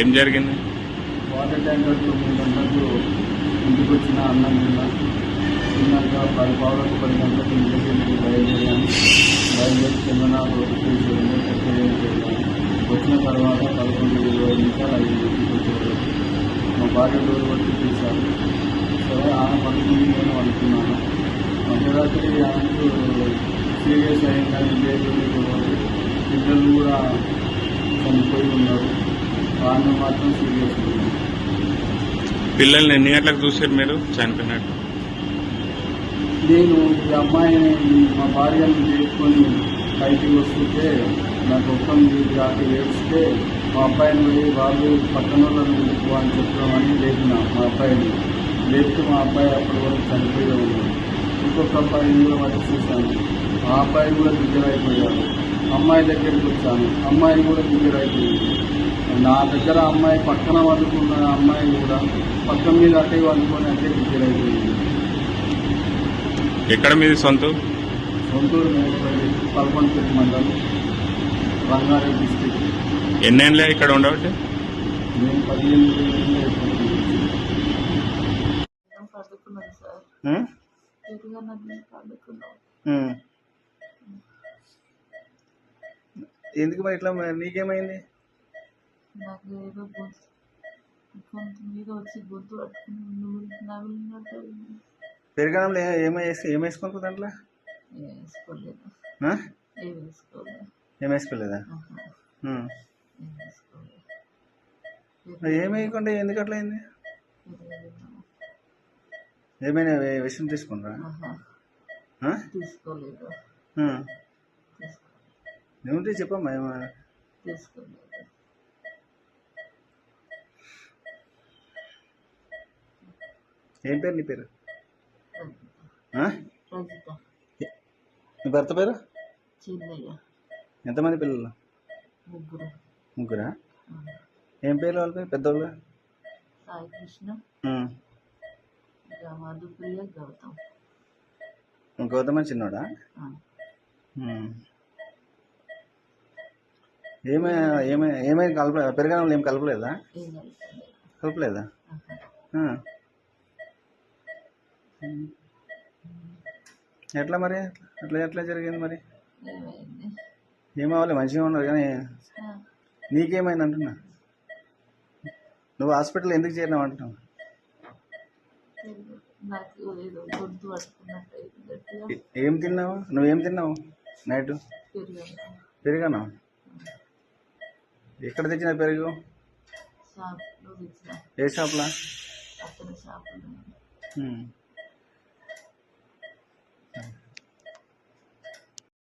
ఏం జరిగింది? Water tanker తొమ్మిది గంటలకు ఇంటికి వచ్చిన అన్నం తిన్నా. తిన్నాక పది పావులకు పది గంటలకు ఇంటికి వెళ్ళి బయలుదేరాను. బయలుదేరి చందన వచ్చిన తర్వాత పదకొండు ఇరవై నిమిషాలు ఐదు ఇంటికి వచ్చేవారు. మా భార్య డోర్ వచ్చి తీశారు. సరే ఆమె పడుకుంది నేను అనుకున్నాను. మధ్యరాత్రి ఆమెకు సీరియస్ అయిందని లేదు పిల్లలు కూడా చనిపోయి ఉన్నారు. మాత్రం సీరియస్ పిల్లల్ని ఎన్ని గంటలకు చూసారు మీరు? చనిపోయినట్టు. నేను ఈ అమ్మాయిని మా భార్యను చేసుకొని బయటికి వస్తుంటే నాకు ఒక్కం కాక ఏడిస్తే మా అబ్బాయిని పోయి వాళ్ళు పక్కన వాళ్ళని అని చెప్పడం లేపిన మా అబ్బాయిని. లేపితే మా అబ్బాయి అప్పటి వరకు చనిపోయి ఉన్నాడు ఇంకొక అబ్బాయిని కూడా వచ్చి చూశాను. ఆ అబ్బాయి కూడా దగ్గర అయిపోయాడు అమ్మాయి దగ్గరికి వచ్చాను. అమ్మాయి కూడా దగ్గర అయిపోయింది నా దగ్గర అమ్మాయి పక్కన వండుకున్న అమ్మాయి కూడా పక్కన మీద అట్టే వండుకొని అట్టే దగ్గర అయిపోయింది. ఎక్కడ మీది సొంత? సొంతూరు పల్పంపల్లి మండలం రంగారెడ్డి డిస్టిక్. ఎన్నేళ్ళే ఇక్కడ ఉండబట్టి నేను పదిహేను. పడుకున్నాను సార్? ఎందుకు మరి ఇట్లా మరి? నీకేమైంది? నాకు ఏదో గొంతు మీద వచ్చి గొంతు పట్టుకుని నువ్వు నవ్వులున్నట్టు పెరగడంలో ఏ- దాంట్లో? ఏం వేసుకోలేదు. ఆ? ఏం వేసుకోలేదు. ఏం వేసుకోలేదా? ఆహా, ఉం. ఏం వేసుకోలేదు. మరి ఏం వేయకుండా ఎందుకు అట్లా అయింది? ఏమైనా వే- విషయం తీసుకున్నారా ఆహా, ఆ? తీసుకోలేదు. ఉం. తీసుకో ఏముంటే చెప్పమ్మా ఏమైనా తీసుకోలేదు. ఏం పేరు నీ పేరు? నీ భర్త పేరు? ఎంతమంది పిల్లలు? ముగ్గురు. ఏం పేర్లు వాళ్ళ పేరు? పెద్దోళ్ళు? సాయి కృష్ణ. మధుప్రియ గౌతమ్. గౌతమ చిన్నోడా. ఏమై ఏమై ఏమైనా కలప పెరగడంలో ఏం కలపలేదా? కలపలేదా. ఎట్లా మరి? అట్లా ఎట్లా జరిగింది మరి? ఏమవ్వాలి మంచిగా ఉన్నారు కానీ నీకేమైంది అంటున్నా? నువ్వు హాస్పిటల్ ఎందుకు చేరినావు అంటున్నావు? ఏ- తిన్నావు? నువ్వేం తిన్నావు నైట్? పెరుగు పెరిగాను? ఎక్కడ తెచ్చిన పెరుగు? ఏ షాప్లా.